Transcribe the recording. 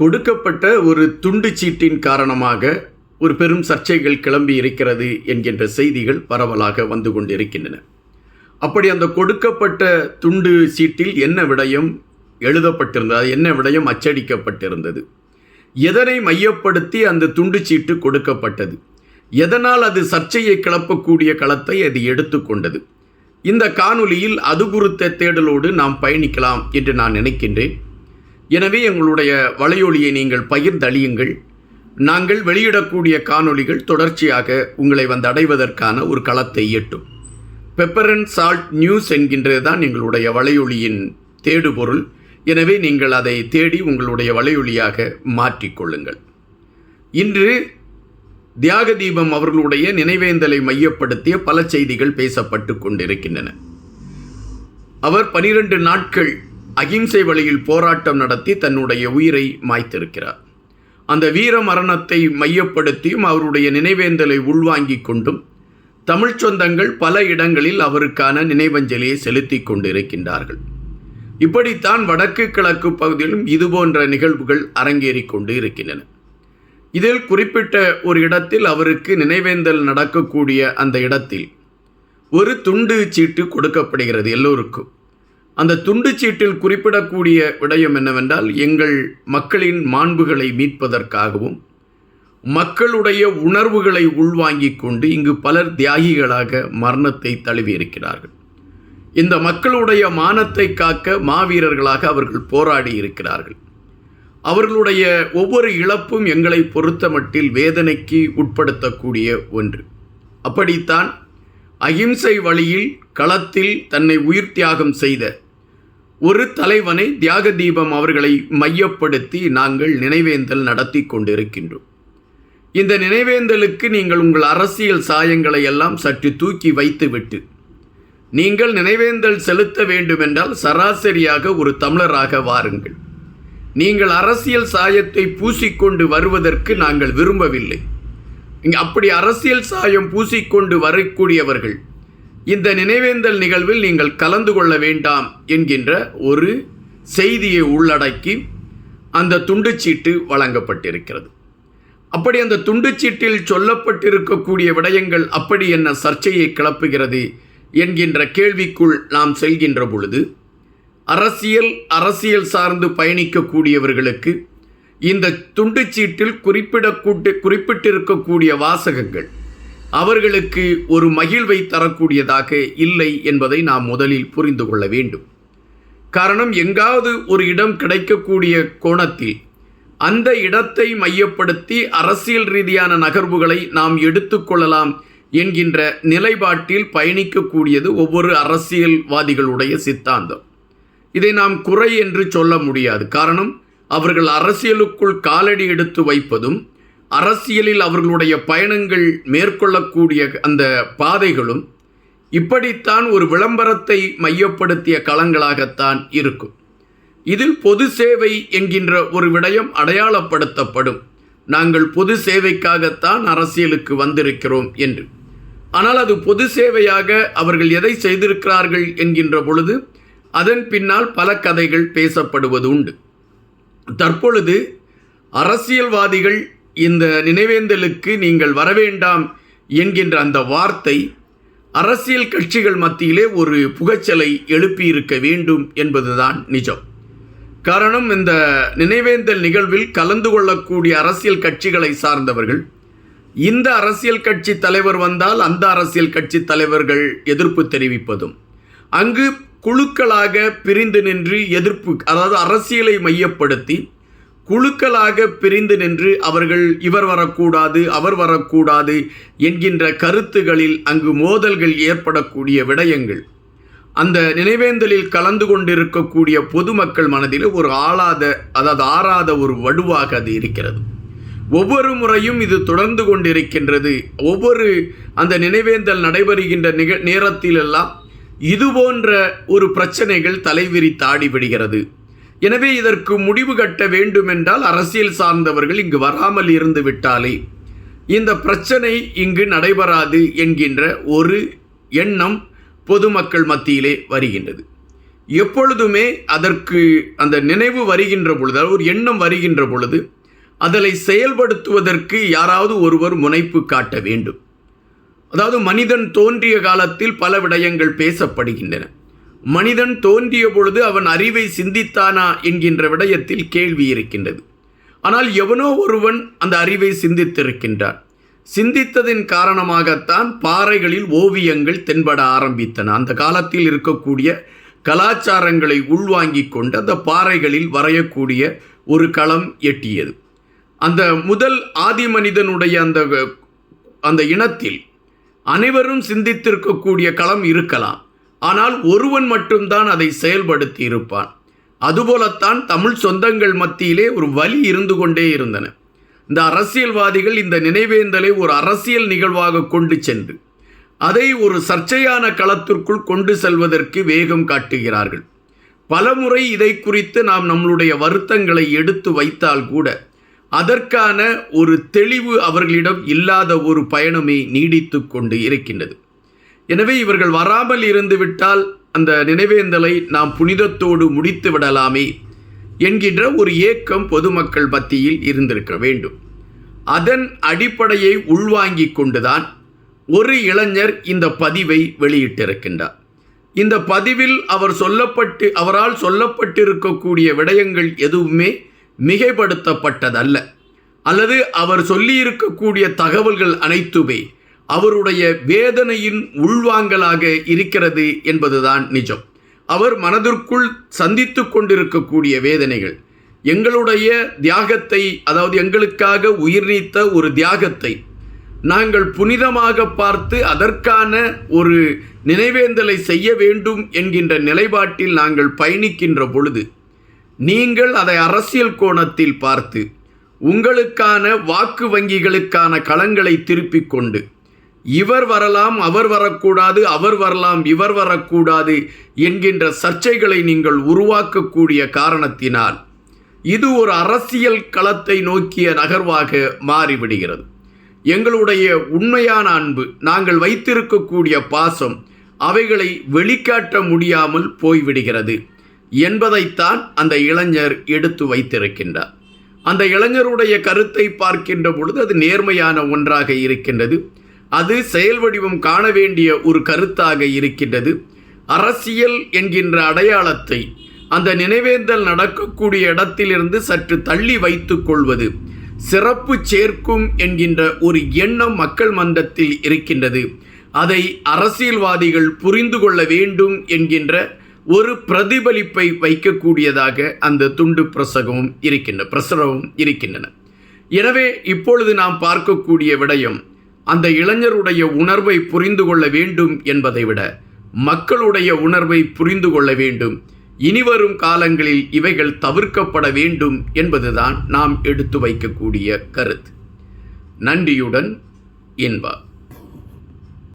கொடுக்கப்பட்ட ஒரு துண்டு சீட்டின் காரணமாக ஒரு பெரும் சர்ச்சைகள் கிளம்பி இருக்கிறது என்கின்ற செய்திகள் பரவலாக வந்து கொண்டிருக்கின்றன. அப்படி அந்த கொடுக்கப்பட்ட துண்டு சீட்டில் என்ன விடயம் எழுதப்பட்டிருந்தது? என்ன விடயம்? அச்சடிக்கப்பட்டிருந்தது. எதனை மையப்படுத்தி அந்த துண்டு சீட்டு கொடுக்கப்பட்டது? எதனால் அது சர்ச்சையை கிளப்பக்கூடிய களத்தை அது எடுத்துக்கொண்டது இந்த காணொலியில் அது குறித்த தேடலோடு நாம் பயணிக்கலாம் என்று நான் நினைக்கின்றேன். எனவே எங்களுடைய வலையொலியை நீங்கள் பகிர்ந்தளியுங்கள் நாங்கள் வெளியிடக்கூடிய காணொளிகள் தொடர்ச்சியாக உங்களை வந்து அடைவதற்கான ஒரு களத்தை எட்டும். பெப்பர் அண்ட் சால்ட் நியூஸ் என்கின்றது தான் எங்களுடைய வலையொலியின் தேடுபொருள். எனவே நீங்கள் அதை தேடி உங்களுடைய வலையொலியாக மாற்றிக்கொள்ளுங்கள் இன்று தியாக தீபம் அவர்களுடைய நினைவேந்தலை மையப்படுத்திய பல செய்திகள் பேசப்பட்டு கொண்டிருக்கின்றன. அவர் பனிரெண்டு நாட்கள் அகிம்சை வழியில் போராட்டம் நடத்தி தன்னுடைய உயிரை மாய்த்திருக்கிறார். அந்த வீர மரணத்தை மையப்படுத்தியும் அவருடைய நினைவேந்தலை உள்வாங்கிக் கொண்டும் தமிழ்ச் சொந்தங்கள் பல இடங்களில் அவருக்கான நினைவஞ்சலியை செலுத்தி கொண்டிருக்கின்றார்கள். இப்படித்தான் வடக்கு கிழக்கு பகுதியிலும் இதுபோன்ற நிகழ்வுகள் அரங்கேறி கொண்டு இருக்கின்றன இதில் குறிப்பிட்ட ஒரு இடத்தில் அவருக்கு நினைவேந்தல் நடக்கக்கூடிய அந்த இடத்தில் ஒரு துண்டு சீட்டு கொடுக்கப்படுகிறது எல்லோருக்கும். அந்த துண்டு சீட்டில் குறிப்பிடக்கூடிய விடயம் என்னவென்றால் எங்கள் மக்களின் மாண்புகளை மீட்பதற்காகவும் மக்களுடைய உணர்வுகளை உள்வாங்கிக் கொண்டு இங்கு பலர் தியாகிகளாக மரணத்தை தழுவியிருக்கிறார்கள் இந்த மக்களுடைய மானத்தை காக்க மாவீரர்களாக அவர்கள் போராடி இருக்கிறார்கள். அவர்களுடைய ஒவ்வொரு இழப்பும் எங்களை பொறுத்தமட்டில் வேதனைக்கு உட்படுத்தக்கூடிய ஒன்று. அப்படித்தான் அகிம்சை வழியில் களத்தில் தன்னை உயிர் தியாகம் செய்த ஒரு தலைவனை தியாக தீபம் அவர்களை மையப்படுத்தி நாங்கள் நினைவேந்தல் நடத்தி கொண்டிருக்கின்றோம். இந்த நினைவேந்தலுக்கு நீங்கள் உங்கள் அரசியல் சாயங்களை எல்லாம் சற்று தூக்கி வைத்துவிட்டு நீங்கள் நினைவேந்தல் செலுத்த வேண்டுமென்றால் சராசரியாக ஒரு தமிழராக வாருங்கள். நீங்கள் அரசியல் சாயத்தை பூசிக்கொண்டு வருவதற்கு நாங்கள் விரும்பவில்லை. இங்கே அப்படி அரசியல் சாயம் பூசிக்கொண்டு வரக்கூடியவர்கள் இந்த நினைவேந்தல் நிகழ்வில் நீங்கள் கலந்து கொள்ள வேண்டாம் என்கின்ற ஒரு செய்தியை உள்ளடக்கி அந்த துண்டுச்சீட்டு வழங்கப்பட்டிருக்கிறது. அப்படி அந்த துண்டுச்சீட்டில் சொல்லப்பட்டிருக்கக்கூடிய விடயங்கள் அப்படி என்ன சர்ச்சையை கிளப்புகிறது என்கின்ற கேள்விக்குள் நாம் செல்கின்ற பொழுது அரசியல் அரசியல் சார்ந்து பயணிக்கக்கூடியவர்களுக்கு இந்த துண்டுச்சீட்டில் குறிப்பிடக்கூட்டு குறிப்பிட்டிருக்கக்கூடிய வாசகங்கள் அவர்களுக்கு ஒரு மகிழ்வை தரக்கூடியதாக இல்லை என்பதை நாம் முதலில் புரிந்து கொள்ள வேண்டும். காரணம் எங்காவது ஒரு இடம் கிடைக்கக்கூடிய கோணத்தில் அந்த இடத்தை மையப்படுத்தி அரசியல் ரீதியான நகர்வுகளை நாம் எடுத்துக்கொள்ளலாம் என்கின்ற நிலைப்பாட்டில் பயணிக்கக்கூடியது ஒவ்வொரு அரசியல்வாதிகளுடைய சித்தாந்தம். இதை நாம் குறை என்று சொல்ல முடியாது. காரணம் அவர்கள் அரசியலுக்குள் காலடி எடுத்து வைப்பதும் அரசியலில் அவர்களுடைய பயணங்கள் மேற்கொள்ளக்கூடிய அந்த பாதைகளும் இப்படித்தான் ஒரு விளம்பரத்தை மையப்படுத்திய களங்களாகத்தான் இருக்கும். இதில் பொது சேவை என்கின்ற ஒரு விடயம் அடையாளப்படுத்தப்படும். நாங்கள் பொது சேவைக்காகத்தான் அரசியலுக்கு வந்திருக்கிறோம் என்று. ஆனால் அது பொது சேவையாக அவர்கள் எதை செய்திருக்கிறார்கள் என்கின்ற பொழுது அதன் பின்னால் பல கதைகள் பேசப்படுவது உண்டு. தற்பொழுது அரசியல்வாதிகள் இந்த நினைவேந்தலுக்கு நீங்கள் வரவேண்டாம் என்கின்ற அந்த வார்த்தை அரசியல் கட்சிகள் மத்தியிலே ஒரு புகைச்சலை எழுப்பியிருக்க வேண்டும் என்பதுதான் நிஜம். காரணம் இந்த நினைவேந்தல் நிகழ்வில் கலந்து கொள்ளக்கூடிய அரசியல் கட்சிகளை சார்ந்தவர்கள். இந்த அரசியல் கட்சி தலைவர் வந்தால் அந்த அரசியல் கட்சி தலைவர்கள் எதிர்ப்பு தெரிவிப்பதும். அங்கு குழுக்களாக பிரிந்து நின்று எதிர்ப்பு அதாவது அரசியலை மையப்படுத்தி குழுக்களாக பிரிந்து நின்று அவர்கள் இவர் வரக்கூடாது அவர் வரக்கூடாது என்கின்ற கருத்துகளில் அங்கு மோதல்கள் ஏற்படக்கூடிய விடயங்கள். அந்த நினைவேந்தலில் கலந்து கொண்டிருக்கக்கூடிய பொதுமக்கள் மனதில் ஒரு ஆளாத அதாவது ஆறாத ஒரு வடுவாக அது இருக்கிறது. ஒவ்வொரு முறையும் இது தொடர்ந்து கொண்டிருக்கின்றது. ஒவ்வொரு அந்த நினைவேந்தல் நடைபெறுகின்ற நிக நேரத்திலெல்லாம் இது போன்ற ஒரு பிரச்சனைகள் தலைவிரித்து ஆடிவிடுகிறது. எனவே இதற்கு முடிவு கட்ட வேண்டுமென்றால் அரசியல் சார்ந்தவர்கள் இங்கு வராமல் இருந்து விட்டாலே. இந்த பிரச்சனை இங்கு நடைபெறாது என்கின்ற ஒரு எண்ணம் பொதுமக்கள் மத்தியிலே வருகின்றது. எப்பொழுதுமே அதற்கு அந்த நினைவு வருகின்ற பொழுது ஒரு எண்ணம் வருகின்ற பொழுது அதனை செயல்படுத்துவதற்கு யாராவது ஒருவர் முனைப்பு காட்ட வேண்டும். அதாவது மனிதன் தோன்றிய காலத்தில் பல விடயங்கள் பேசப்படுகின்றன. மனிதன் தோன்றிய பொழுது அவன் அறிவை சிந்தித்தானா என்கின்ற விடயத்தில் கேள்வி இருக்கின்றது. ஆனால் எவனோ ஒருவன் அந்த அறிவை சிந்தித்திருக்கின்றான். சிந்தித்ததின் காரணமாகத்தான் பாறைகளில் ஓவியங்கள் தென்பட ஆரம்பித்தன. அந்த காலத்தில் இருக்கக்கூடிய கலாச்சாரங்களை உள்வாங்கிக் கொண்டு அந்த பாறைகளில் வரையக்கூடிய ஒரு களம் எட்டியது. அந்த முதல் ஆதி மனிதனுடைய அந்த அந்த இனத்தில் அனைவரும் சிந்தித்திருக்கக்கூடிய களம் இருக்கலாம். ஆனால் ஒருவன் மட்டும்தான் அதை செயல்படுத்தி இருப்பான் அதுபோலத்தான் தமிழ் சொந்தங்கள் மத்தியிலே ஒரு வலி இருந்து கொண்டே இருந்தன. இந்த அரசியல்வாதிகள் இந்த நினைவேந்தலை ஒரு அரசியல் நிகழ்வாக கொண்டு சென்று அதை ஒரு சர்ச்சையான களத்திற்குள் கொண்டு செல்வதற்கு வேகம் காட்டுகிறார்கள். பலமுறை இதை குறித்து நாம் நம்மளுடைய வருத்தங்களை எடுத்து வைத்தால் கூட அதற்கான ஒரு தெளிவு அவர்களிடம் இல்லாத ஒரு பயணமே நீடித்து கொண்டு இருக்கின்றது. எனவே இவர்கள் வராமல் இருந்துவிட்டால் அந்த நினைவேந்தலை நாம் புனிதத்தோடு முடித்து விடலாமே என்கின்ற ஒரு ஏக்கம் பொதுமக்கள் மத்தியில் இருந்திருக்க வேண்டும். அதன் அடிப்படையை உள்வாங்கிக் கொண்டுதான் ஒரு இளைஞர் இந்த பதிவை வெளியிட்டிருக்கின்றார். இந்த பதிவில் அவர் சொல்லப்பட்டு அவரால் சொல்லப்பட்டிருக்கக்கூடிய விடயங்கள் எதுவுமே மிகைப்படுத்தப்பட்டதல்ல. அல்லது அவர் சொல்லியிருக்கக்கூடிய தகவல்கள் அனைத்துமே அவருடைய வேதனையின் உள்வாங்கலாக இருக்கிறது என்பதுதான் நிஜம். அவர் மனதிற்குள் சந்தித்து கொண்டிருக்கக்கூடிய வேதனைகள். எங்களுடைய தியாகத்தை அதாவது எங்களுக்காக உயிர் நீத்த ஒரு தியாகத்தை நாங்கள் புனிதமாக பார்த்து அதற்கான ஒரு நினைவேந்தலை செய்ய வேண்டும் என்கின்ற நிலைப்பாட்டில் நாங்கள் பயணிக்கின்ற பொழுது நீங்கள் அதை அரசியல் கோணத்தில் பார்த்து உங்களுக்கான வாக்கு வங்கிகளுக்கான களங்களை திருப்பிக் கொண்டு இவர் வரலாம் அவர் வரக்கூடாது அவர் வரலாம் இவர் வரக்கூடாது என்கின்ற சர்ச்சைகளை நீங்கள் உருவாக்கக்கூடிய காரணத்தினால் இது ஒரு அரசியல் களத்தை நோக்கிய நகர்வாக மாறிவிடுகிறது. எங்களுடைய உண்மையான அன்பு நாங்கள் வைத்திருக்கக்கூடிய பாசம் அவைகளை வெளிக்காட்ட முடியாமல் போய்விடுகிறது என்பதைத்தான் அந்த இளைஞர் எடுத்து வைத்திருக்கின்றார். அந்த இளைஞருடைய கருத்தை பார்க்கின்ற பொழுது அது நேர்மையான ஒன்றாக இருக்கின்றது. அது செயல் வடிவம் காண வேண்டிய ஒரு கருத்தாக இருக்கின்றது. அரசியல் என்கின்ற அடையாளத்தை அந்த நினைவேந்தல் நடக்கக்கூடிய இடத்திலிருந்து சற்று தள்ளி வைத்துக் கொள்வது சிறப்பு சேர்க்கும் என்கின்ற ஒரு எண்ணம் மக்கள் மன்றத்தில் இருக்கின்றது. அதை அரசியல்வாதிகள் புரிந்து கொள்ள வேண்டும் என்கின்ற ஒரு பிரதிபலிப்பை வைக்கக்கூடியதாக அந்த துண்டு பிரசகமும் இருக்கின்ற பிரசரமும் இருக்கின்றன. எனவே இப்பொழுது நாம் பார்க்கக்கூடிய விடயம் அந்த இளைஞருடைய உணர்வை புரிந்து கொள்ள வேண்டும் என்பதை விட மக்களுடைய உணர்வை புரிந்து கொள்ள வேண்டும். இனிவரும் காலங்களில் இவைகள் தவிர்க்கப்பட வேண்டும் என்பதுதான் நாம் எடுத்து வைக்கக்கூடிய கருத்து. நன்றியுடன் என்பார்